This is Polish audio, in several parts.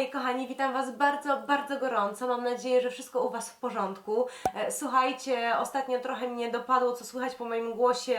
Hej kochani, witam Was bardzo, bardzo gorąco. Mam nadzieję, że wszystko u Was w porządku. E, Słuchajcie, ostatnio trochę mnie dopadło, co słychać po moim głosie,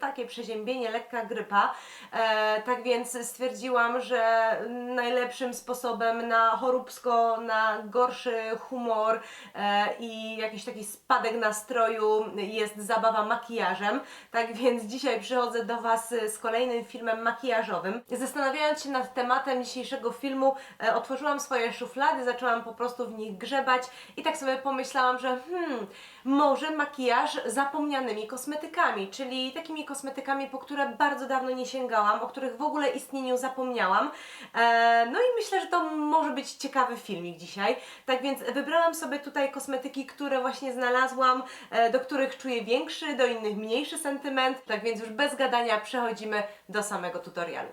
takie przeziębienie, lekka grypa. E, tak więc stwierdziłam, że najlepszym sposobem na choróbsko, na gorszy humor e, i jakiś taki spadek nastroju jest zabawa makijażem. Tak więc dzisiaj przychodzę do Was z kolejnym filmem makijażowym. Zastanawiając się nad tematem dzisiejszego filmu, e, otworzyłam swoje szuflady, zaczęłam po prostu w nich grzebać i tak sobie pomyślałam, że hmm, może makijaż zapomnianymi kosmetykami, czyli takimi kosmetykami, po które bardzo dawno nie sięgałam, o których w ogóle istnieniu zapomniałam. E, no i myślę, że to może być ciekawy filmik dzisiaj. Tak więc wybrałam sobie tutaj kosmetyki, które właśnie znalazłam, e, do których czuję większy, do innych mniejszy sentyment. Tak więc już bez gadania przechodzimy do samego tutorialu.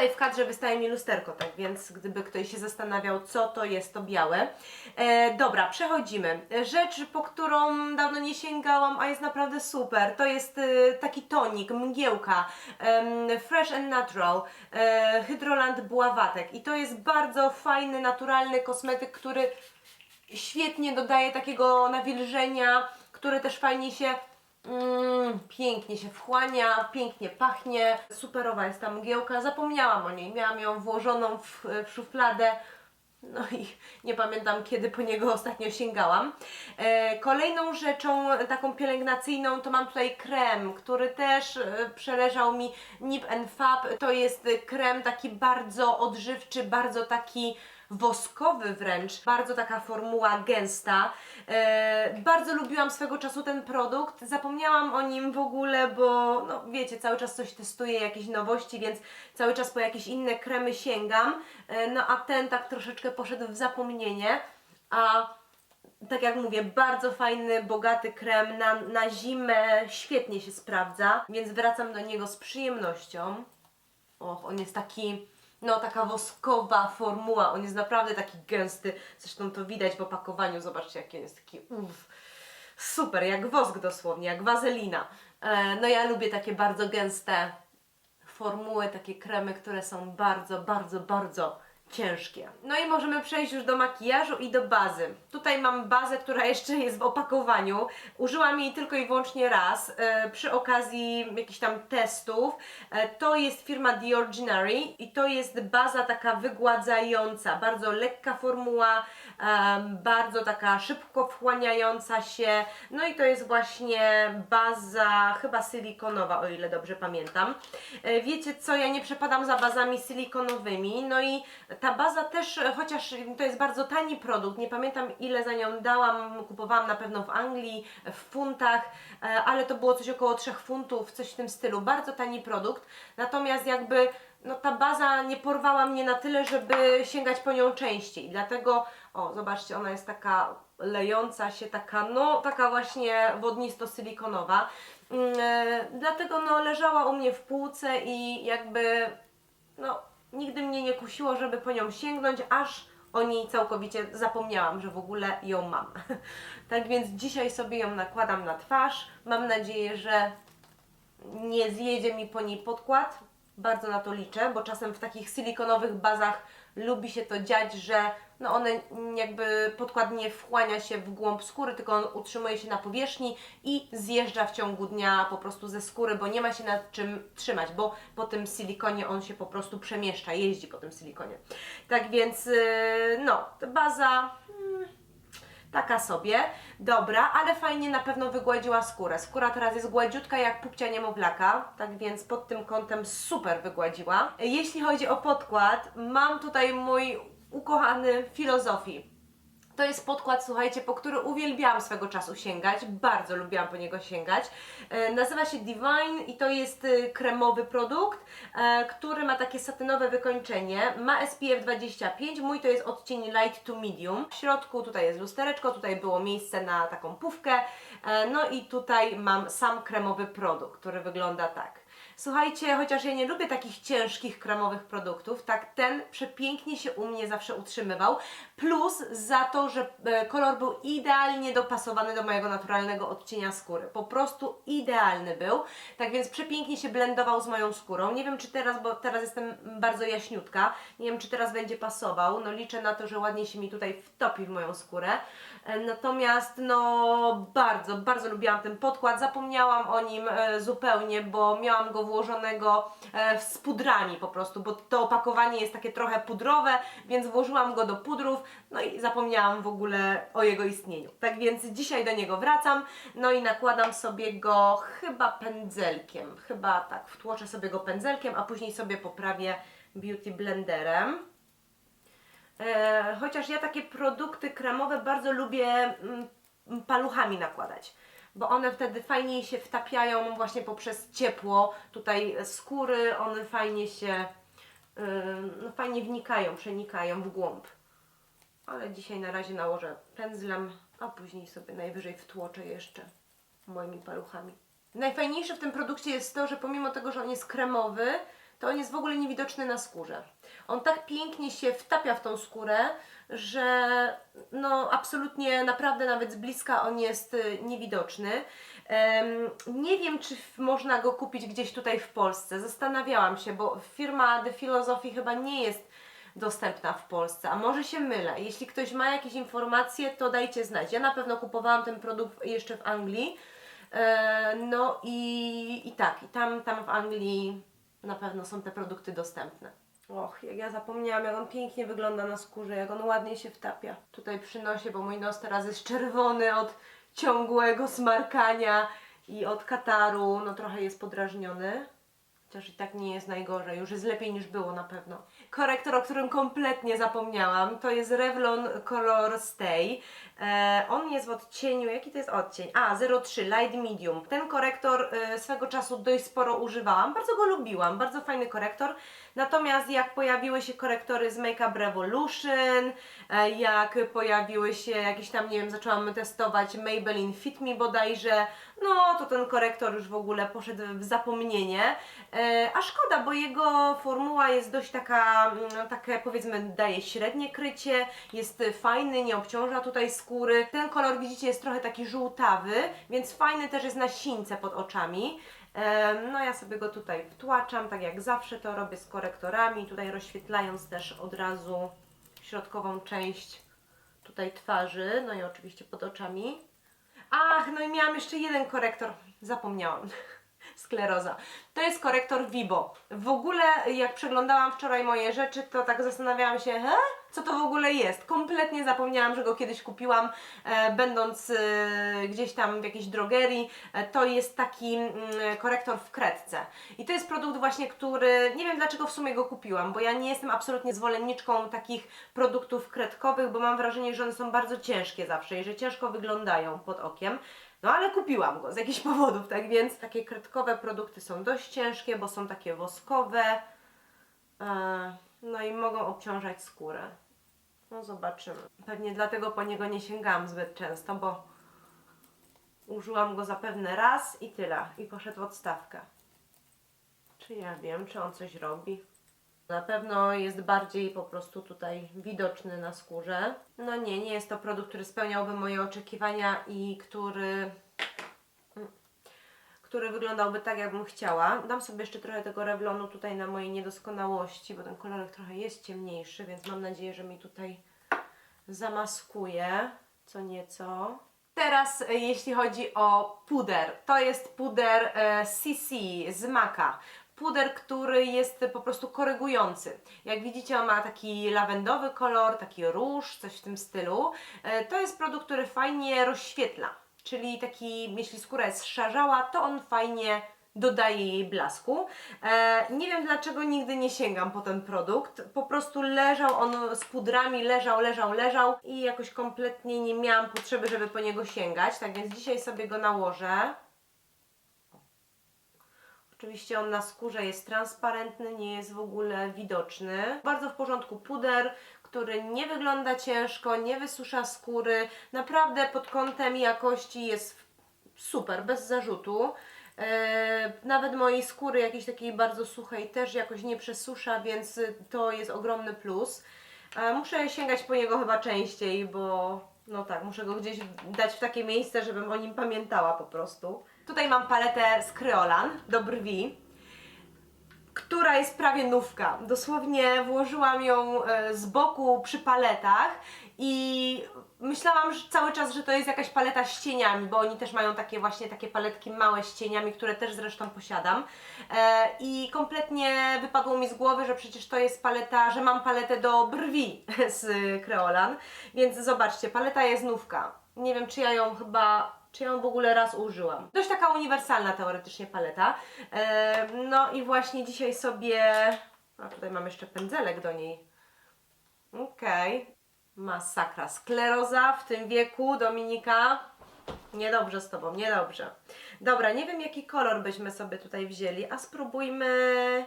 Tutaj w kadrze wystaje mi lusterko, tak więc gdyby ktoś się zastanawiał, co to jest to białe. E, dobra, przechodzimy. Rzecz, po którą dawno nie sięgałam, a jest naprawdę super, to jest e, taki tonik, mgiełka, em, Fresh and Natural, e, Hydroland Buławatek. I to jest bardzo fajny, naturalny kosmetyk, który świetnie dodaje takiego nawilżenia, który też fajnie się Mm, pięknie się wchłania, pięknie pachnie. Superowa jest ta mgiełka. Zapomniałam o niej. Miałam ją włożoną w, w szufladę. No i nie pamiętam, kiedy po niego ostatnio sięgałam. E, kolejną rzeczą taką pielęgnacyjną to mam tutaj krem, który też e, przeleżał mi Nip Fab. To jest krem taki bardzo odżywczy, bardzo taki woskowy wręcz, bardzo taka formuła gęsta. E, bardzo lubiłam swego czasu ten produkt, zapomniałam o nim w ogóle, bo no wiecie, cały czas coś testuję, jakieś nowości, więc cały czas po jakieś inne kremy sięgam, e, no a ten tak troszeczkę poszedł w zapomnienie, a tak jak mówię, bardzo fajny, bogaty krem na, na zimę, świetnie się sprawdza, więc wracam do niego z przyjemnością. Och, on jest taki, no taka woskowa formuła, on jest naprawdę taki gęsty, zresztą to widać w opakowaniu, zobaczcie jaki jest taki uff, super, jak wosk dosłownie, jak wazelina. E, no ja lubię takie bardzo gęste formuły, takie kremy, które są bardzo, bardzo, bardzo ciężkie. No i możemy przejść już do makijażu i do bazy. Tutaj mam bazę, która jeszcze jest w opakowaniu. Użyłam jej tylko i wyłącznie raz e, przy okazji jakichś tam testów. E, to jest firma The Ordinary i to jest baza taka wygładzająca, bardzo lekka formuła, bardzo taka szybko wchłaniająca się. No i to jest właśnie baza chyba silikonowa, o ile dobrze pamiętam. E, Wiecie co, ja nie przepadam za bazami silikonowymi, no i ta baza też, chociaż to jest bardzo tani produkt, nie pamiętam ile za nią dałam, kupowałam na pewno w Anglii, w funtach, e, ale to było coś około 3 funtów, coś w tym stylu, bardzo tani produkt, natomiast jakby no ta baza nie porwała mnie na tyle, żeby sięgać po nią częściej, dlatego, o zobaczcie, ona jest taka lejąca się, taka no, taka właśnie wodnisto-silikonowa, e, dlatego no leżała u mnie w półce i jakby no, nigdy mnie nie kusiło, żeby po nią sięgnąć, aż o niej całkowicie zapomniałam, że w ogóle ją mam. tak więc dzisiaj sobie ją nakładam na twarz. Mam nadzieję, że nie zjedzie mi po niej podkład. Bardzo na to liczę, bo czasem w takich silikonowych bazach lubi się to dziać, że no one jakby podkład nie wchłania się w głąb skóry, tylko on utrzymuje się na powierzchni i zjeżdża w ciągu dnia po prostu ze skóry, bo nie ma się nad czym trzymać, bo po tym silikonie on się po prostu przemieszcza, jeździ po tym silikonie. Tak więc yy, no, baza mm, taka sobie, dobra, ale fajnie na pewno wygładziła skórę. Skóra teraz jest gładziutka jak pupcia niemowlaka, tak więc pod tym kątem super wygładziła. Jeśli chodzi o podkład, mam tutaj mój ukochany filozofii. To jest podkład, słuchajcie, po który uwielbiałam swego czasu sięgać, bardzo lubiłam po niego sięgać. E, nazywa się Divine i to jest e, kremowy produkt, e, który ma takie satynowe wykończenie. Ma SPF 25, mój to jest odcień light to medium. W środku tutaj jest lustereczko, tutaj było miejsce na taką pówkę. E, no i tutaj mam sam kremowy produkt, który wygląda tak. Słuchajcie, chociaż ja nie lubię takich ciężkich kremowych produktów, tak ten przepięknie się u mnie zawsze utrzymywał. Plus za to, że e, kolor był idealnie dopasowany do mojego naturalnego odcienia skóry. Po prostu idealny był. Tak więc przepięknie się blendował z moją skórą. Nie wiem czy teraz, bo teraz jestem bardzo jaśniutka, nie wiem czy teraz będzie pasował. No liczę na to, że ładnie się mi tutaj wtopi w moją skórę. E, Natomiast no bardzo, bardzo lubiłam ten podkład. Zapomniałam o nim e, zupełnie, bo miałam go włożonego z pudrami po prostu, bo to opakowanie jest takie trochę pudrowe, więc włożyłam go do pudrów, no i zapomniałam w ogóle o jego istnieniu. Tak więc dzisiaj do niego wracam, no i nakładam sobie go chyba pędzelkiem, chyba tak, wtłoczę sobie go pędzelkiem, a później sobie poprawię beauty blenderem. E, chociaż ja takie produkty kremowe bardzo lubię mm, paluchami nakładać, bo one wtedy fajniej się wtapiają właśnie poprzez ciepło tutaj skóry, one fajnie się, y, no fajnie wnikają, przenikają w głąb. Ale dzisiaj na razie nałożę pędzlem, a później sobie najwyżej wtłoczę jeszcze moimi paluchami. Najfajniejsze w tym produkcie jest to, że pomimo tego, że on jest kremowy, to on jest w ogóle niewidoczny na skórze. On tak pięknie się wtapia w tą skórę, że no absolutnie, naprawdę nawet z bliska on jest y, niewidoczny. Em, nie wiem, czy można go kupić gdzieś tutaj w Polsce. Zastanawiałam się, bo firma The Philosophy chyba nie jest dostępna w Polsce, a może się mylę. Jeśli ktoś ma jakieś informacje, to dajcie znać. Ja na pewno kupowałam ten produkt jeszcze w Anglii. E, No i, i tak, i tam, tam w Anglii na pewno są te produkty dostępne. Och, jak ja zapomniałam, jak on pięknie wygląda na skórze, jak on ładnie się wtapia. Tutaj przy nosie, bo mój nos teraz jest czerwony od ciągłego smarkania i od kataru, no trochę jest podrażniony. Chociaż i tak nie jest najgorzej, już jest lepiej niż było na pewno. Korektor, o którym kompletnie zapomniałam, to jest Revlon Color Stay. E, on jest w odcieniu, jaki to jest odcień? A, 03, Light Medium. Ten korektor e, swego czasu dość sporo używałam, bardzo go lubiłam, bardzo fajny korektor. Natomiast jak pojawiły się korektory z Makeup Revolution, e, jak pojawiły się jakieś tam, nie wiem, zaczęłam testować Maybelline Fit Me bodajże, no to ten korektor już w ogóle poszedł w zapomnienie. E, a szkoda, bo jego formuła jest dość taka, mm, takie powiedzmy daje średnie krycie, jest fajny, nie obciąża tutaj skóry. Ten kolor widzicie jest trochę taki żółtawy, więc fajny też jest na sińce pod oczami. E, No ja sobie go tutaj wtłaczam, tak jak zawsze to robię z korektorami, tutaj rozświetlając też od razu środkową część tutaj twarzy, no i oczywiście pod oczami. Ach, no i miałam jeszcze jeden korektor, zapomniałam. Skleroza. To jest korektor Vibo. W ogóle, jak przeglądałam wczoraj moje rzeczy, to tak zastanawiałam się, he? co to w ogóle jest. Kompletnie zapomniałam, że go kiedyś kupiłam, e, będąc e, gdzieś tam w jakiejś drogerii. E, to jest taki mm, korektor w kredce. I to jest produkt właśnie, który, nie wiem dlaczego w sumie go kupiłam, bo ja nie jestem absolutnie zwolenniczką takich produktów kredkowych, bo mam wrażenie, że one są bardzo ciężkie zawsze i że ciężko wyglądają pod okiem. No ale kupiłam go z jakichś powodów, tak więc takie kredkowe produkty są dość ciężkie, bo są takie woskowe. E, No i mogą obciążać skórę. No zobaczymy. Pewnie dlatego po niego nie sięgałam zbyt często, bo użyłam go zapewne raz i tyle. I poszedł w odstawkę. Czy ja wiem, czy on coś robi? Na pewno jest bardziej po prostu tutaj widoczny na skórze. No nie, nie jest to produkt, który spełniałby moje oczekiwania i który który wyglądałby tak, jakbym chciała. Dam sobie jeszcze trochę tego rewlonu tutaj na mojej niedoskonałości, bo ten kolorek trochę jest ciemniejszy, więc mam nadzieję, że mi tutaj zamaskuje co nieco. Teraz e, jeśli chodzi o puder, to jest puder e, CC z Maka. Puder, który jest po prostu korygujący. Jak widzicie, on ma taki lawendowy kolor, taki róż, coś w tym stylu. E, to jest produkt, który fajnie rozświetla. Czyli taki, jeśli skóra jest szarzała, to on fajnie dodaje jej blasku. E, nie wiem dlaczego nigdy nie sięgam po ten produkt. Po prostu leżał on z pudrami, leżał, leżał, leżał i jakoś kompletnie nie miałam potrzeby, żeby po niego sięgać. Tak więc dzisiaj sobie go nałożę. Oczywiście on na skórze jest transparentny, nie jest w ogóle widoczny. Bardzo w porządku puder, który nie wygląda ciężko, nie wysusza skóry. Naprawdę pod kątem jakości jest super, bez zarzutu. E, nawet mojej skóry jakiejś takiej bardzo suchej też jakoś nie przesusza, więc to jest ogromny plus. E, muszę sięgać po niego chyba częściej, bo no tak, muszę go gdzieś dać w takie miejsce, żebym o nim pamiętała po prostu. Tutaj mam paletę z Kryolan do brwi która jest prawie nówka. Dosłownie włożyłam ją e, z boku przy paletach i myślałam że cały czas, że to jest jakaś paleta z cieniami, bo oni też mają takie właśnie takie paletki małe z cieniami, które też zresztą posiadam. E, I kompletnie wypadło mi z głowy, że przecież to jest paleta, że mam paletę do brwi z Kreolan. Więc zobaczcie, paleta jest nówka. Nie wiem, czy ja ją chyba czy ją w ogóle raz użyłam. Dość taka uniwersalna teoretycznie paleta. E, no i właśnie dzisiaj sobie... A tutaj mam jeszcze pędzelek do niej. Okej. Masakra. Skleroza w tym wieku, Dominika. Niedobrze z Tobą, niedobrze. Dobra, nie wiem jaki kolor byśmy sobie tutaj wzięli, a spróbujmy...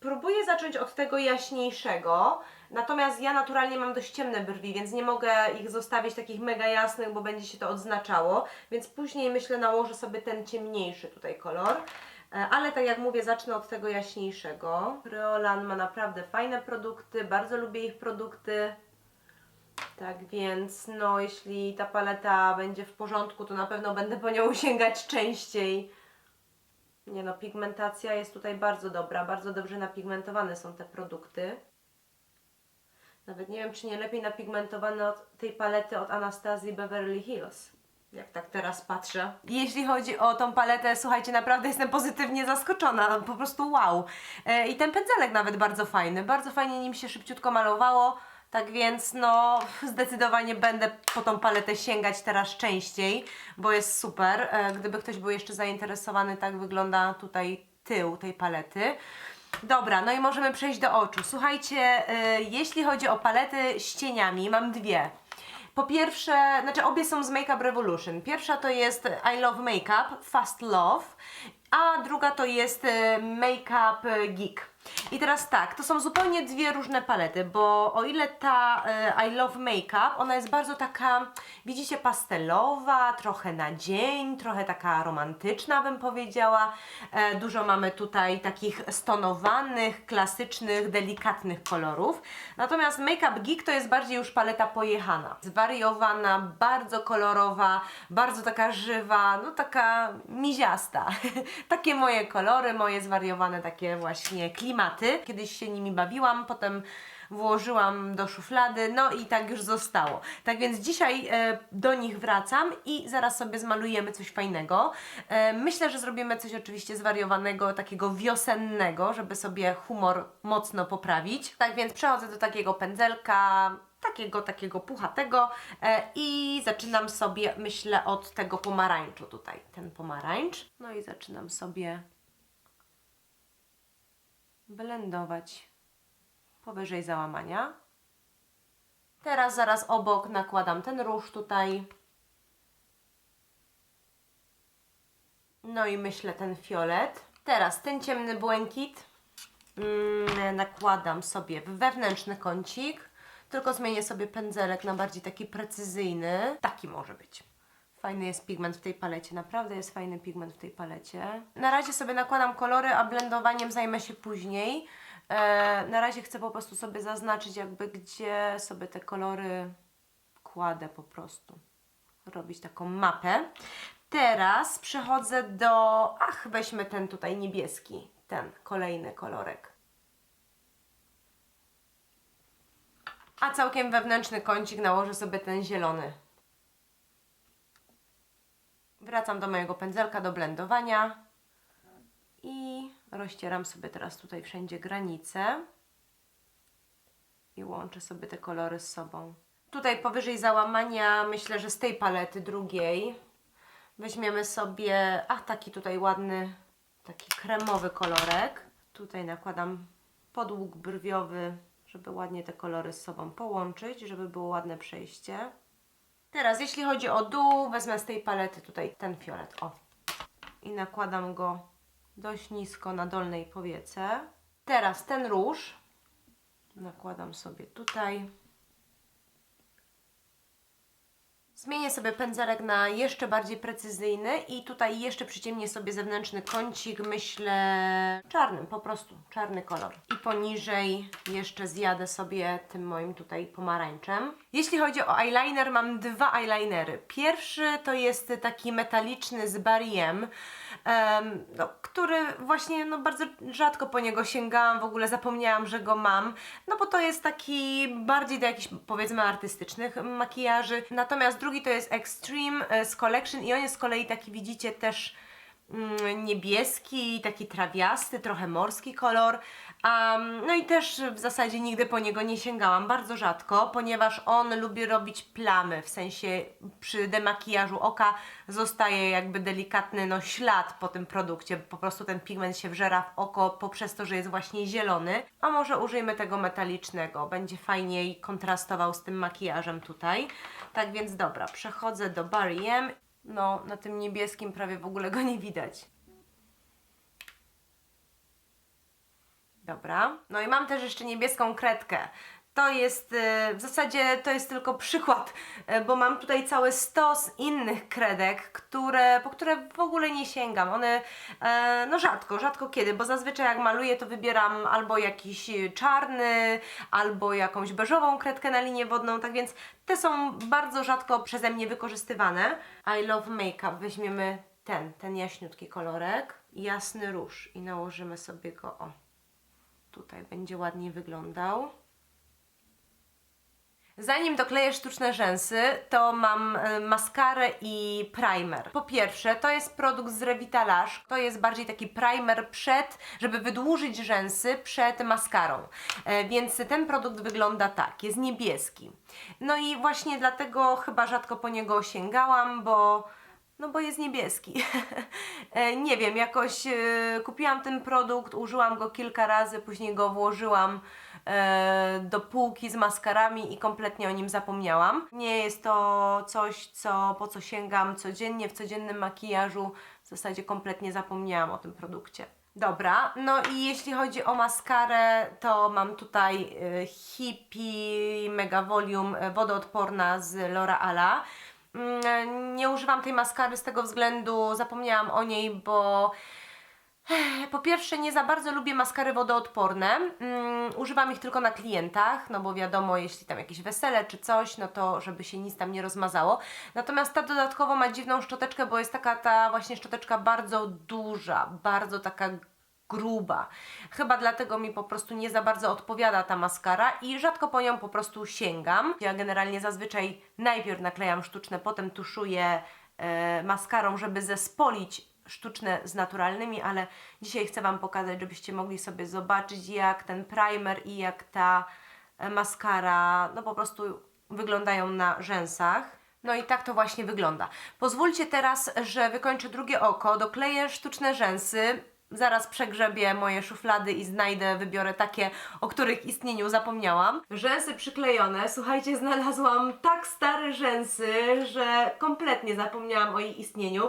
Spróbuję zacząć od tego jaśniejszego. Natomiast ja naturalnie mam dość ciemne brwi, więc nie mogę ich zostawić takich mega jasnych, bo będzie się to odznaczało. Więc później myślę nałożę sobie ten ciemniejszy tutaj kolor. E, Ale tak jak mówię, zacznę od tego jaśniejszego. Kryolan ma naprawdę fajne produkty, bardzo lubię ich produkty. Tak więc, no, jeśli ta paleta będzie w porządku, to na pewno będę po nią sięgać częściej. Nie no, pigmentacja jest tutaj bardzo dobra, bardzo dobrze napigmentowane są te produkty. Nawet nie wiem, czy nie lepiej napigmentowane od tej palety od Anastazji Beverly Hills. Jak tak teraz patrzę. Jeśli chodzi o tą paletę, słuchajcie, naprawdę jestem pozytywnie zaskoczona. Po prostu wow. E, I ten pędzelek nawet bardzo fajny. Bardzo fajnie nim się szybciutko malowało. Tak więc, no, zdecydowanie będę po tą paletę sięgać teraz częściej, bo jest super. E, Gdyby ktoś był jeszcze zainteresowany, tak wygląda tutaj tył tej palety. Dobra, no i możemy przejść do oczu. Słuchajcie, y, jeśli chodzi o palety z cieniami, mam dwie. Po pierwsze, znaczy obie są z Makeup Revolution. Pierwsza to jest I Love Makeup, Fast Love, a druga to jest y, Makeup Geek. I teraz tak, to są zupełnie dwie różne palety, bo o ile ta y, I Love Makeup, ona jest bardzo taka, widzicie, pastelowa, trochę na dzień, trochę taka romantyczna bym powiedziała. E, dużo mamy tutaj takich stonowanych, klasycznych, delikatnych kolorów. Natomiast Makeup Geek to jest bardziej już paleta pojechana. Zwariowana, bardzo kolorowa, bardzo taka żywa, no taka miziasta. takie moje kolory, moje zwariowane takie właśnie klimaty. Kiedyś się nimi bawiłam, potem włożyłam do szuflady, no i tak już zostało. Tak więc dzisiaj e, do nich wracam i zaraz sobie zmalujemy coś fajnego. E, myślę, że zrobimy coś oczywiście zwariowanego, takiego wiosennego, żeby sobie humor mocno poprawić. Tak więc przechodzę do takiego pędzelka, takiego, takiego puchatego e, i zaczynam sobie, myślę, od tego pomarańczu tutaj, ten pomarańcz. No i zaczynam sobie blendować powyżej załamania. Teraz zaraz obok nakładam ten róż tutaj. No i myślę ten fiolet. Teraz ten ciemny błękit mm, nakładam sobie w wewnętrzny kącik. Tylko zmienię sobie pędzelek na bardziej taki precyzyjny. Taki może być. Fajny jest pigment w tej palecie, naprawdę jest fajny pigment w tej palecie. Na razie sobie nakładam kolory, a blendowaniem zajmę się później. E, na razie chcę po prostu sobie zaznaczyć jakby gdzie sobie te kolory kładę po prostu. Robić taką mapę. Teraz przechodzę do, ach weźmy ten tutaj niebieski, ten kolejny kolorek. A całkiem wewnętrzny kącik nałożę sobie ten zielony. Wracam do mojego pędzelka do blendowania i rozcieram sobie teraz tutaj wszędzie granice i łączę sobie te kolory z sobą. Tutaj powyżej załamania myślę, że z tej palety drugiej weźmiemy sobie, a taki tutaj ładny, taki kremowy kolorek. Tutaj nakładam podłóg brwiowy, żeby ładnie te kolory z sobą połączyć, żeby było ładne przejście. Teraz jeśli chodzi o dół, wezmę z tej palety tutaj ten fiolet, o. I nakładam go dość nisko na dolnej powiece. Teraz ten róż nakładam sobie tutaj. Zmienię sobie pędzelek na jeszcze bardziej precyzyjny i tutaj jeszcze przyciemnię sobie zewnętrzny kącik, myślę czarnym, po prostu czarny kolor. I poniżej jeszcze zjadę sobie tym moim tutaj pomarańczem. Jeśli chodzi o eyeliner, mam dwa eyelinery. Pierwszy to jest taki metaliczny z Bariem, em, no, który właśnie no, bardzo rzadko po niego sięgałam, w ogóle zapomniałam, że go mam, no bo to jest taki bardziej do jakichś powiedzmy artystycznych makijaży. Natomiast drugi to jest Extreme e, z Collection i on jest z kolei taki widzicie też niebieski, taki trawiasty, trochę morski kolor. Um, no i też w zasadzie nigdy po niego nie sięgałam, bardzo rzadko, ponieważ on lubi robić plamy, w sensie przy demakijażu oka zostaje jakby delikatny no, ślad po tym produkcie, po prostu ten pigment się wżera w oko poprzez to, że jest właśnie zielony. A może użyjmy tego metalicznego, będzie fajniej kontrastował z tym makijażem tutaj. Tak więc dobra, przechodzę do Barry M. No, na tym niebieskim prawie w ogóle go nie widać. Dobra. No i mam też jeszcze niebieską kredkę. To jest e, w zasadzie to jest tylko przykład, e, bo mam tutaj cały stos innych kredek, które, po które w ogóle nie sięgam. One e, no rzadko, rzadko kiedy, bo zazwyczaj jak maluję to wybieram albo jakiś czarny, albo jakąś beżową kredkę na linię wodną, tak więc te są bardzo rzadko przeze mnie wykorzystywane. I love makeup. Weźmiemy ten, ten jaśniutki kolorek, jasny róż i nałożymy sobie go o. Tutaj będzie ładnie wyglądał. Zanim dokleję sztuczne rzęsy, to mam e, maskarę i primer. Po pierwsze, to jest produkt z Revitalage. To jest bardziej taki primer przed, żeby wydłużyć rzęsy przed maskarą. E, więc ten produkt wygląda tak, jest niebieski. No i właśnie dlatego chyba rzadko po niego sięgałam, bo no bo jest niebieski. E, nie wiem, jakoś e, kupiłam ten produkt, użyłam go kilka razy, później go włożyłam do półki z maskarami i kompletnie o nim zapomniałam. Nie jest to coś, co, po co sięgam codziennie w codziennym makijażu. W zasadzie kompletnie zapomniałam o tym produkcie. Dobra, no i jeśli chodzi o maskarę, to mam tutaj e, Hippie Mega Volume e, wodoodporna z L'Oreala. Mm, Nie używam tej maskary z tego względu, zapomniałam o niej, bo po pierwsze nie za bardzo lubię maskary wodoodporne. Mm, używam ich tylko na klientach, no bo wiadomo, jeśli tam jakieś wesele czy coś, no to żeby się nic tam nie rozmazało. Natomiast ta dodatkowo ma dziwną szczoteczkę, bo jest taka ta właśnie szczoteczka bardzo duża, bardzo taka gruba. Chyba dlatego mi po prostu nie za bardzo odpowiada ta maskara i rzadko po nią po prostu sięgam. Ja generalnie zazwyczaj najpierw naklejam sztuczne, potem tuszuję e, maskarą, żeby zespolić sztuczne z naturalnymi, ale dzisiaj chcę Wam pokazać, żebyście mogli sobie zobaczyć jak ten primer i jak ta e, maskara no po prostu wyglądają na rzęsach. No i tak to właśnie wygląda. Pozwólcie teraz, że wykończę drugie oko, dokleję sztuczne rzęsy, zaraz przegrzebię moje szuflady i znajdę, wybiorę takie, o których istnieniu zapomniałam. Rzęsy przyklejone. Słuchajcie, znalazłam tak stare rzęsy, że kompletnie zapomniałam o ich istnieniu.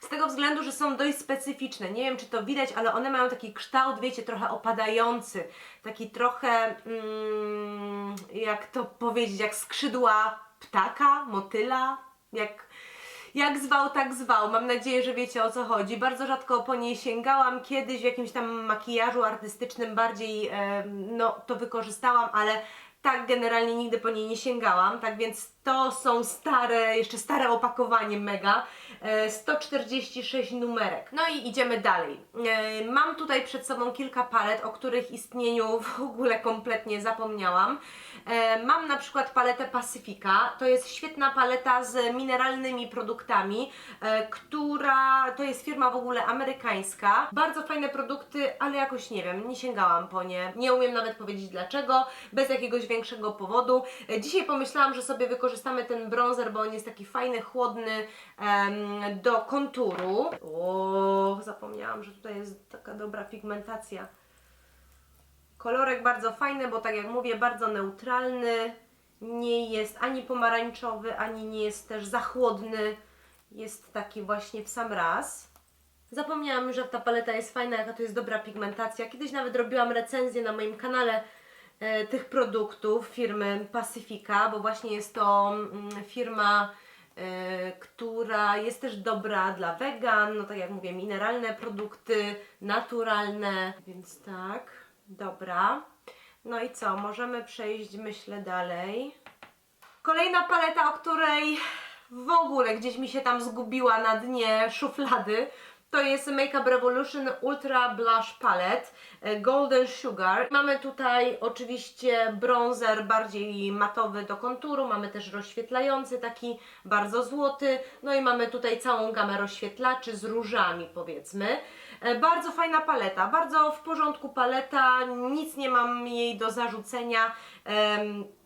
Z tego względu, że są dość specyficzne. Nie wiem, czy to widać, ale one mają taki kształt, wiecie, trochę opadający. Taki trochę, mm, jak to powiedzieć, jak skrzydła ptaka, motyla, jak jak zwał, tak zwał. Mam nadzieję, że wiecie o co chodzi. Bardzo rzadko po niej sięgałam. Kiedyś w jakimś tam makijażu artystycznym bardziej e, no, to wykorzystałam, ale tak generalnie nigdy po niej nie sięgałam. Tak więc to są stare, jeszcze stare opakowanie mega. E, 146 numerek. No i idziemy dalej. E, mam tutaj przed sobą kilka palet, o których istnieniu w ogóle kompletnie zapomniałam. E, Mam na przykład paletę Pacyfika. To jest świetna paleta z mineralnymi produktami, e, która to jest firma w ogóle amerykańska. Bardzo fajne produkty, ale jakoś nie wiem, nie sięgałam po nie. Nie umiem nawet powiedzieć dlaczego, bez jakiegoś większego powodu. E, Dzisiaj pomyślałam, że sobie wykorzystamy ten bronzer, bo on jest taki fajny, chłodny em, do konturu. O, zapomniałam, że tutaj jest taka dobra pigmentacja. Kolorek bardzo fajny, bo tak jak mówię, bardzo neutralny. Nie jest ani pomarańczowy, ani nie jest też za chłodny. Jest taki właśnie w sam raz. Zapomniałam już, że ta paleta jest fajna, jaka to jest dobra pigmentacja. Kiedyś nawet robiłam recenzję na moim kanale tych produktów firmy Pacifica, bo właśnie jest to mm, firma e, która jest też dobra dla wegan, no tak jak mówię, mineralne produkty, naturalne, więc tak, dobra. No i co, możemy przejść myślę dalej. Kolejna paleta, o której w ogóle gdzieś mi się tam zgubiła na dnie szuflady, to jest Makeup Revolution Ultra Blush Palette e, Golden Sugar. Mamy tutaj oczywiście bronzer bardziej matowy do konturu, mamy też rozświetlający taki bardzo złoty, no i mamy tutaj całą gamę rozświetlaczy z różami powiedzmy. E, Bardzo fajna paleta, bardzo w porządku paleta, nic nie mam jej do zarzucenia,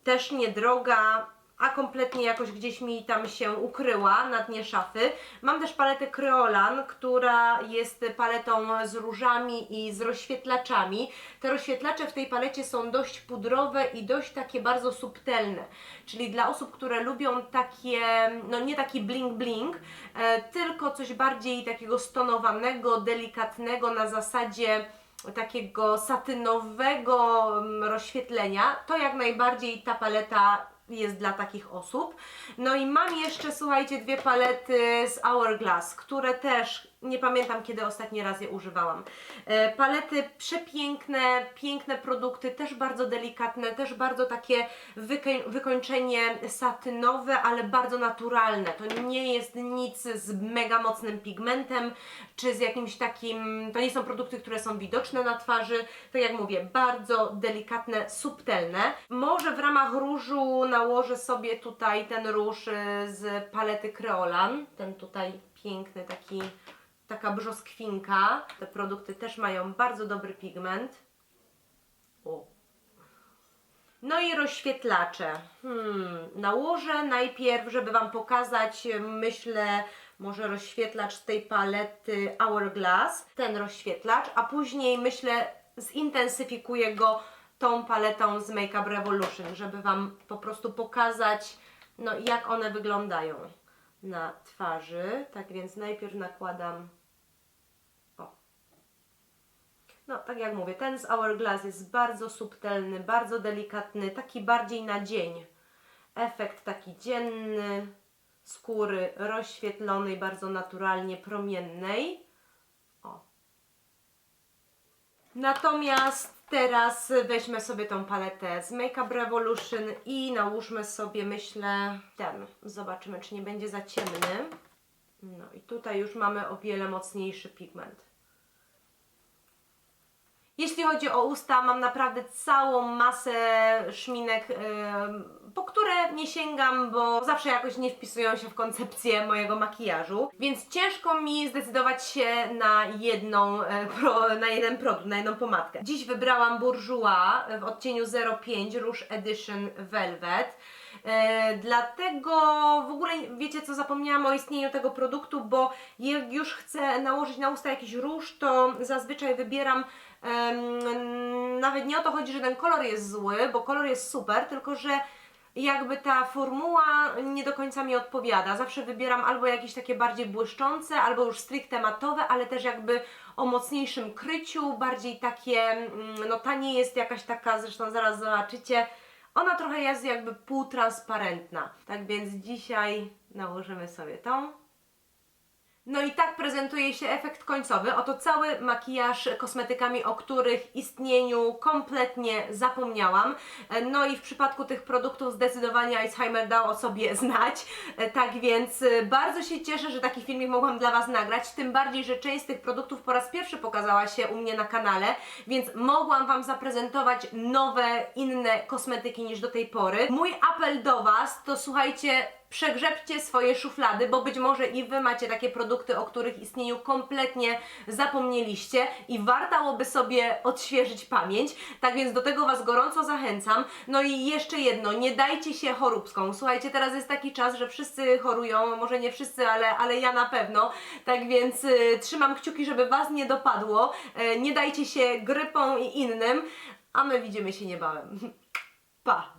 też niedroga, a kompletnie jakoś gdzieś mi tam się ukryła na dnie szafy. Mam też paletę Creolan, która jest paletą z różami i z rozświetlaczami. Te rozświetlacze w tej palecie są dość pudrowe i dość takie bardzo subtelne. Czyli dla osób, które lubią takie, no nie taki bling bling, e, tylko coś bardziej takiego stonowanego, delikatnego na zasadzie takiego satynowego mm, rozświetlenia, to jak najbardziej ta paleta jest dla takich osób. No i mam jeszcze, słuchajcie, dwie palety z Hourglass, które też nie pamiętam kiedy ostatni raz je używałam. E, palety przepiękne, piękne produkty, też bardzo delikatne, też bardzo takie wykoń, wykończenie satynowe, ale bardzo naturalne. To nie jest nic z mega mocnym pigmentem, czy z jakimś takim, to nie są produkty, które są widoczne na twarzy, tak jak mówię, bardzo delikatne, subtelne. Może w ramach różu nałożę sobie tutaj ten róż y, z palety Creolan, ten tutaj piękny taki taka brzoskwinka. Te produkty też mają bardzo dobry pigment. O. No i rozświetlacze. Hmm, nałożę najpierw, żeby Wam pokazać, myślę, może rozświetlacz z tej palety Hourglass, ten rozświetlacz, a później myślę zintensyfikuję go tą paletą z Makeup Revolution, żeby Wam po prostu pokazać, no jak one wyglądają na twarzy. Tak więc najpierw nakładam o. No, tak jak mówię, ten z Hourglass jest bardzo subtelny, bardzo delikatny, taki bardziej na dzień. Efekt taki dzienny, skóry rozświetlonej, bardzo naturalnie promiennej. O. Natomiast teraz weźmy sobie tą paletę z Makeup Revolution i nałóżmy sobie, myślę, ten. Zobaczymy, czy nie będzie za ciemny. No i tutaj już mamy o wiele mocniejszy pigment. Jeśli chodzi o usta, mam naprawdę całą masę szminek, po które nie sięgam, bo zawsze jakoś nie wpisują się w koncepcję mojego makijażu. Więc ciężko mi zdecydować się na jedną, e, na jeden produkt, na jedną pomadkę. Dziś wybrałam Bourjois w odcieniu 05 Rouge Edition Velvet. E, dlatego w ogóle wiecie co, zapomniałam o istnieniu tego produktu, bo jak już chcę nałożyć na usta jakiś róż, to zazwyczaj wybieram nawet nie o to chodzi, że ten kolor jest zły, bo kolor jest super, tylko że jakby ta formuła nie do końca mi odpowiada. Zawsze wybieram albo jakieś takie bardziej błyszczące, albo już stricte matowe, ale też jakby o mocniejszym kryciu, bardziej takie, mm, no ta nie jest jakaś taka, zresztą zaraz zobaczycie, ona trochę jest jakby półtransparentna. Tak więc dzisiaj nałożymy sobie tą. No i tak prezentuje się efekt końcowy. Oto cały makijaż kosmetykami, o których istnieniu kompletnie zapomniałam. No i w przypadku tych produktów zdecydowanie Alzheimer dał o sobie znać. Tak więc e, bardzo się cieszę, że taki filmik mogłam dla Was nagrać. Tym bardziej, że część z tych produktów po raz pierwszy pokazała się u mnie na kanale, więc mogłam Wam zaprezentować nowe, inne kosmetyki niż do tej pory. Mój apel do Was to słuchajcie, przegrzebcie swoje szuflady, bo być może i Wy macie takie produkty, o których istnieniu kompletnie zapomnieliście i wartałoby sobie odświeżyć pamięć. Tak więc do tego Was gorąco zachęcam. No i jeszcze jedno, nie dajcie się choróbską. Słuchajcie, teraz jest taki czas, że wszyscy chorują, może nie wszyscy, ale, ale ja na pewno. Tak więc y, trzymam kciuki, żeby Was nie dopadło. Y, nie dajcie się grypą i innym, a my widzimy się niebawem. Pa!